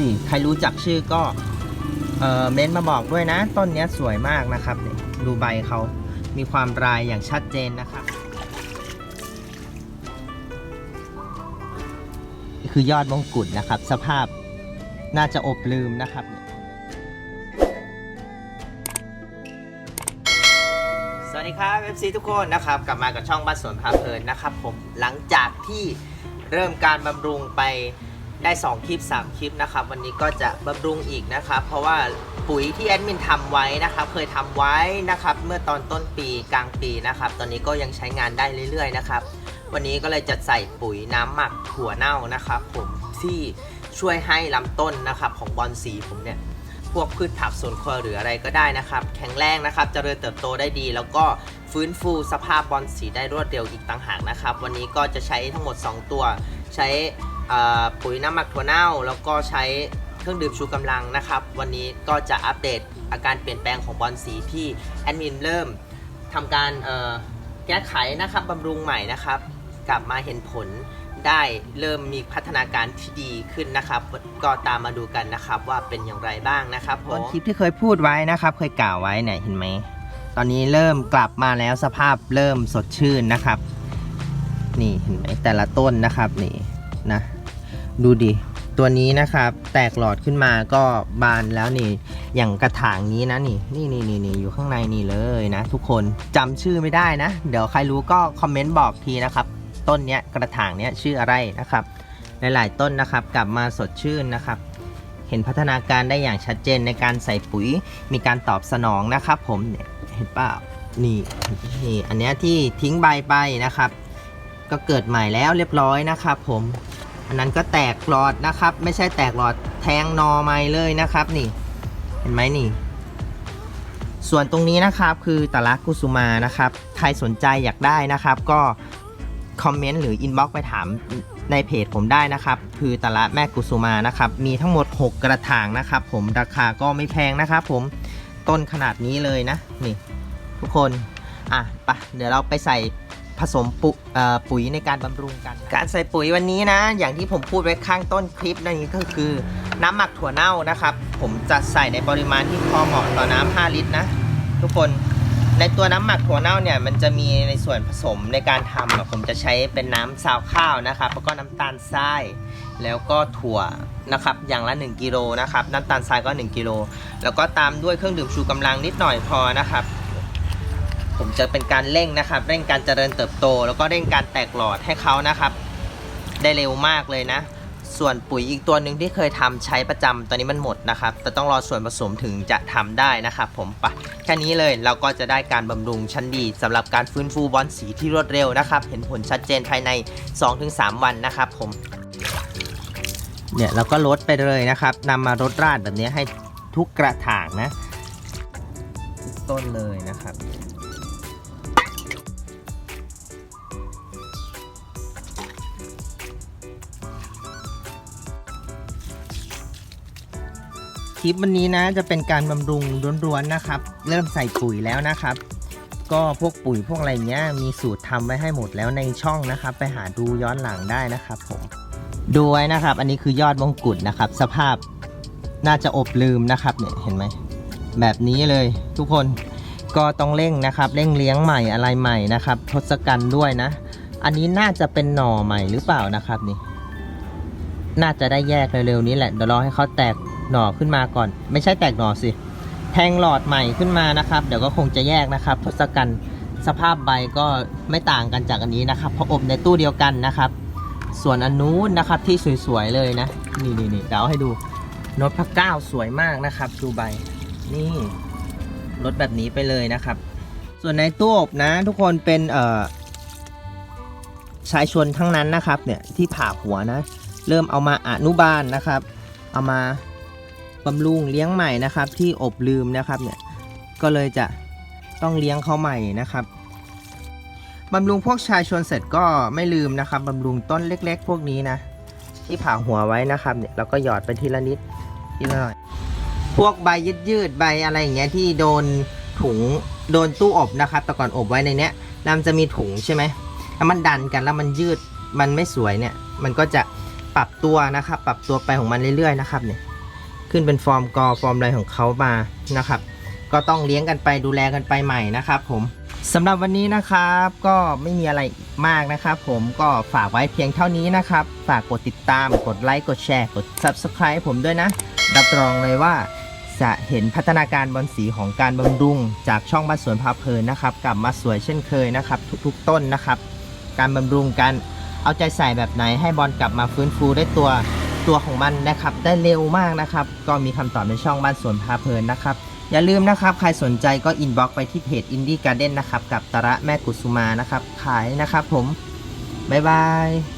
นี่ใครรู้จักชื่อก็เอ่อเม้นต์มาบอกด้วยนะ ต้นนี้สวยมากนะครับดูใบเขามีความรายอย่างชัดเจนนะครับคือยอดมงกุฎนะครับ สภาพน่าจะอบลืมนะครับสวัสดีครับ FC ทุกคนนะครับกลับมากับช่องบ้านสวนพาเพลินนะครับผมหลังจากที่เริ่มการบำรุงไป ได้ 2 คลิป 3 คลิปนะครับ วันนี้ก็จะบำรุงอีกนะครับ เพราะว่าปุ๋ยที่แอดมินทำไว้นะครับ เคยทำไว้นะครับ เมื่อตอนต้นปีกลางปีนะครับ ตอนนี้ก็ยังใช้งานได้เรื่อยๆนะครับ วันนี้ก็เลยจะใส่ปุ๋ยน้ำหมักถั่วเน่านะครับ ผมที่ช่วยให้ลำต้นนะครับของบอลสีผมเนี่ยพวกพืชผักสวนครัวหรืออะไรก็ได้นะครับ แข็งแรงนะครับเจริญเติบโตได้ดี แล้วก็ฟื้นฟูสภาพบอลสีได้รวดเร็วอีกต่างหากนะครับ วันนี้ก็จะใช้ทั้งหมด 2 ตัวใช้ ปุ๋ยน้ำหมักถั่วเน่า แล้วก็ใช้เครื่องดื่มชูกำลังนะครับ วันนี้ก็จะอัปเดตอาการเปลี่ยนแปลงของบอลสีที่แอดมินเริ่มทำการแก้ไขนะครับบำรุงใหม่นะครับ กลับมาเห็นผลได้เริ่มมีพัฒนาการที่ดีขึ้นนะครับ ก็ตามมาดูกันนะครับว่าเป็นอย่างไรบ้างนะครับต้นคลิปที่เคยพูดไว้นะครับ เคยกล่าวไว้เนี่ยเห็นไหมตอนนี้เริ่มกลับมาแล้วสภาพเริ่มสดชื่นนะครับ นี่เห็นไหมแต่ละต้นนะครับนี่นะ ดูดิ ตัวนี้นะครับ แตกหลอดขึ้นมาก็บานแล้วนี่ อย่างกระถางนี้นะนี่นี่นี่นี่นี่อยู่ข้างในนี่เลยนะ ทุกคนจำชื่อไม่ได้นะ เดี๋ยวใครรู้ก็คอมเมนต์บอกทีนะครับ ต้นเนี้ยกระถางเนี้ยชื่ออะไรนะครับ หลายๆต้นนะครับ กลับมาสดชื่นนะครับเห็นพัฒนาการได้อย่างชัดเจนในการใส่ปุ๋ยมีการตอบสนองนะครับผมเนี่ยเห็นเปล่านี่นี่อันเนี้ยที่ทิ้งใบไปนะครับ ก็เกิดใหม่แล้วเรียบร้อยนะครับผม อันนั้นก็แตกหลอดนะครับ ไม่ใช่แตกหลอดแทงนอไม้เลยนะครับนี่ เห็นไหมนี่ ส่วนตรงนี้นะครับคือตะลักกุสุมานะครับ ใครสนใจอยากได้นะครับ ก็คอมเมนต์หรืออินบ็อกซ์ไปถามในเพจผมได้นะครับ คือตะละแม่กุสุมานะครับ มีทั้งหมด 6 กระถางนะครับ ผมราคาก็ไม่แพงนะครับ ผมต้นขนาดนี้เลยนะ นี่ ทุกคน อะไปะเดี๋ยวเราไปใส่ ผสมปุปุ๋ยในการบำรุงกัน การใส่ปุ๋ยวันนี้นะ อย่างที่ผมพูดไว้ข้างต้นคลิปนั่นก็คือ น้ำหมักถั่วเน่านะครับ ผมจะใส่ในปริมาณที่พอเหมาะต่อน้ำ5ลิตรนะทุกคนในตัวน้ำหมักถั่วเน่าเนี่ยมันจะมีในส่วนผสมในการทำอะผมจะใช้เป็นน้ำซาวข้าวนะครับ แล้วก็น้ำตาลทราย แล้วก็ถั่วนะครับอย่างละ 1กิโลนะครับน้ำตาลทรายก็ 1กิโลแล้วก็ตามด้วยเครื่องดื่มชูกำลังนิดหน่อยพอนะครับ ผมจะเป็นการเร่งนะครับ เร่งการเจริญเติบโต แล้วก็เร่งการแตกหลอดให้เขานะครับ ได้เร็วมากเลยนะ ส่วนปุ๋ยอีกตัวหนึ่งที่เคยทำใช้ประจำตอนนี้มันหมดนะครับ แต่ต้องรอส่วนผสมถึงจะทำได้นะครับผมปะแค่นี้เลยเราก็จะได้การบำรุงชั้นดีสำหรับการฟื้นฟูบอลสีที่รวดเร็วนะครับ เห็นผลชัดเจนภายใน 2-3 วันนะครับผมเนี่ยเราก็ลดไปเลยนะครับนำมารดราดแบบนี้ให้ทุกกระถางนะทุกต้นเลยนะครับ ลิปวันนี้นะจะเป็นการบำรุงล้วนๆนะครับ เริ่มใส่ปุ๋ยแล้วนะครับ ก็พวกปุ๋ยพวกอะไรเงี้ยมีสูตรทำไว้ให้หมดแล้วในช่องนะครับ ไปหาดูย้อนหลังได้นะครับผมดูไว้นะครับ อันนี้คือยอดมงกุฎนะครับ สภาพน่าจะอบลืมนะครับเนี่ยเห็นไหมแบบนี้เลยทุกคนก็ต้องเร่งนะครับ เร่งเลี้ยงใหม่อะไรใหม่นะครับทศกัณฐ์ด้วยนะ อันนี้น่าจะเป็นหน่อใหม่หรือเปล่านะครับนี่ น่าจะได้แยกเร็วๆนี้แหละเดี๋ยวรอให้เขาแตก หน่อขึ้นมาก่อน ไม่ใช่แตกหน่อสิ แทงหลอดใหม่ขึ้นมานะครับ เดี๋ยวก็คงจะแยกนะครับทศกัณฐ์สภาพใบก็ไม่ต่างกันจากอันนี้นะครับเพราะอบในตู้เดียวกันนะครับ ส่วนอันนู้นนะครับที่สวยๆเลยนะ นี่นี่นี่เดี๋ยวให้ดูนดพระเก้าสวยมากนะครับ ดูใบ นี่รถแบบนี้ไปเลยนะครับ ส่วนในตู้อบนะ ทุกคนเป็นเอ่อชายชนทั้งนั้นนะครับเนี่ยที่ผ่าหัวนะ เริ่มเอามาอนุบาลนะครับ เอามา บำรุงเลี้ยงใหม่นะครับที่อบลืมนะครับเนี่ยก็เลยจะต้องเลี้ยงเขาใหม่นะครับบำรุงพวกชายชนเสร็จก็ไม่ลืมนะครับบำรุงต้นเล็ก ๆ พวกนี้นะที่ผ่าหัวไว้นะครับเนี่ยเราก็หยอดไปทีละนิดทีละหน่อย พวกใบยืดยืดๆใบอะไรอย่างเงี้ยที่โดนถุงโดนตู้อบนะครับแต่ก่อนอบไว้ในเนี้ยแล้วมันจะมีถุงใช่ไหมถ้ามันดันกันแล้วมันยืดมันไม่สวยเนี่ย มันก็จะปรับตัวนะครับ ปรับตัวไปของมันเรื่อยๆนะครับเนี่ย ขึ้นเป็นฟอร์มกอฟอร์มอะไรของเขามานะครับ ก็ต้องเลี้ยงกันไปดูแลกันไปใหม่นะครับ ผมสำหรับวันนี้นะครับก็ไม่มีอะไรมากนะครับ ผมก็ฝากไว้เพียงเท่านี้นะครับ ฝากกดติดตามกดไลค์กดแชร์กด Subscribe ผมด้วยนะ รับรองเลยว่าจะเห็นพัฒนาการบอลสีของการบำรุง จากช่องบ้านสวนพาเพลินนะครับ กลับมาสวยเช่นเคยนะครับ ทุกๆ ต้นนะครับ การบำรุงการเอาใจใส่แบบไหนให้บอลกลับมาฟื้นฟูได้ตัว ตัวของมันนะครับ ได้เร็วมากนะครับ ก็มีคำตอบในช่องบ้านสวนพาเพลินนะครับ อย่าลืมนะครับ ใครสนใจก็อินบ็อกไปที่เพจอินดี้การ์เด้นนะครับ กับตระแม่กุสุมานะครับ ขายนะครับผม บ๊ายบาย